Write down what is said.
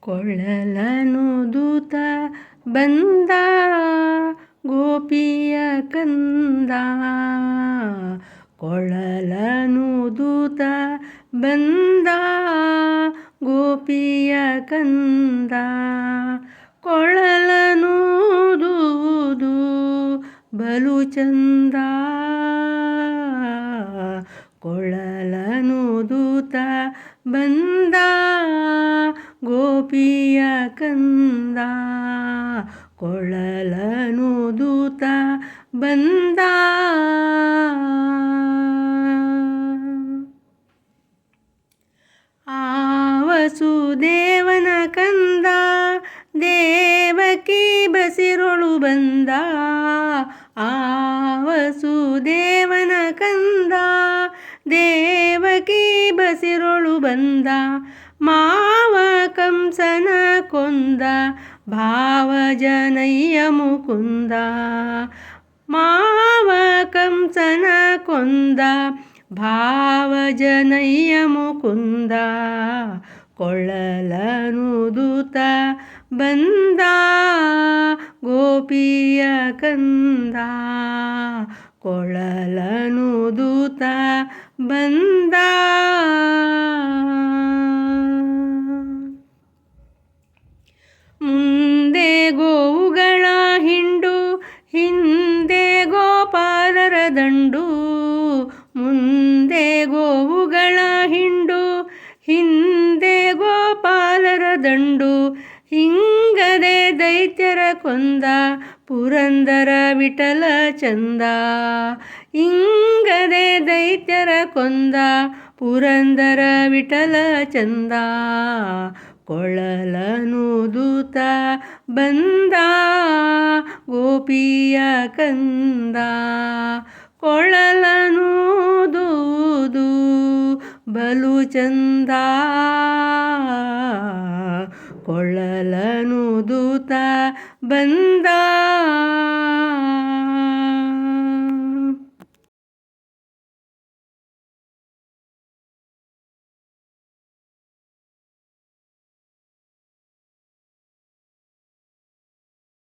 ಕೊಳ್ಳಲನು ದೂತ ಬಂದ, ಗೋಪಿಯ ಕಂದ. ದೂತ ಬಂದ, ಗೋಪಿಯ ಕಂದ. ಕೊಳ್ಳಲನು ದೂದು ಬಲು ಚಂದ. ದೂತ ಬಂದ ಗೋಪಿಯ ಕಂದ ಕೊಳಲನು ದೂತ ಬಂದ. ಆ ವಸುದೇವನ ಕಂದ, ದೇವಕಿ ಬಸಿರೊಳು ಬಂದ. ಆ ವಸುದೇವನ ಕಂದ, ದೇವಕಿ ಬಸಿರೊಳು ಬಂದ. ಮಾವ ಕಂಸನ ಕೊಂದ ಭಾವಜನಯ್ಯ ಮುಕುಂದ ಮಾವ ಕಂಸನ ಕೊಂದ ಭಾವಜನಯ್ಯ ಮುಕುಂದ ಕೊಳ್ಳಲನು ದೂತ ಬಂದ ಗೋಪಿಯ ಕಂದ ಕೊಳಲನು ದೂತ ಬಂದ ಮುಂದೆ ಗೋವುಗಳ ಹಿಂಡು, ಹಿಂದೆ ಗೋಪಾಲರ ದಂಡು. ಮುಂದೆ ಗೋವುಗಳ ಹಿಂಡು, ಹಿಂದೆ ಗೋಪಾಲರ ದಂಡು. ಹಿಂಗದೆ ದೈತ್ಯರ ಕೊಂದ, ಪುರಂದರ ವಿಠಲ ಚಂದ. ಹಿಂಗದೆ ದೈತ್ಯರ ಕೊಂದ, ಪುರಂದರ ವಿಠಲ ಚಂದ. ಕೊಳ್ಳಲನು ದೂತ ಬಂದ ಗೋಪಿಯ ಕಂದ. ಕೊಳಲನು ದೂದು ಬಲು ಚಂದ ಕೊಳಲನು ದೂತ ಬಂದ.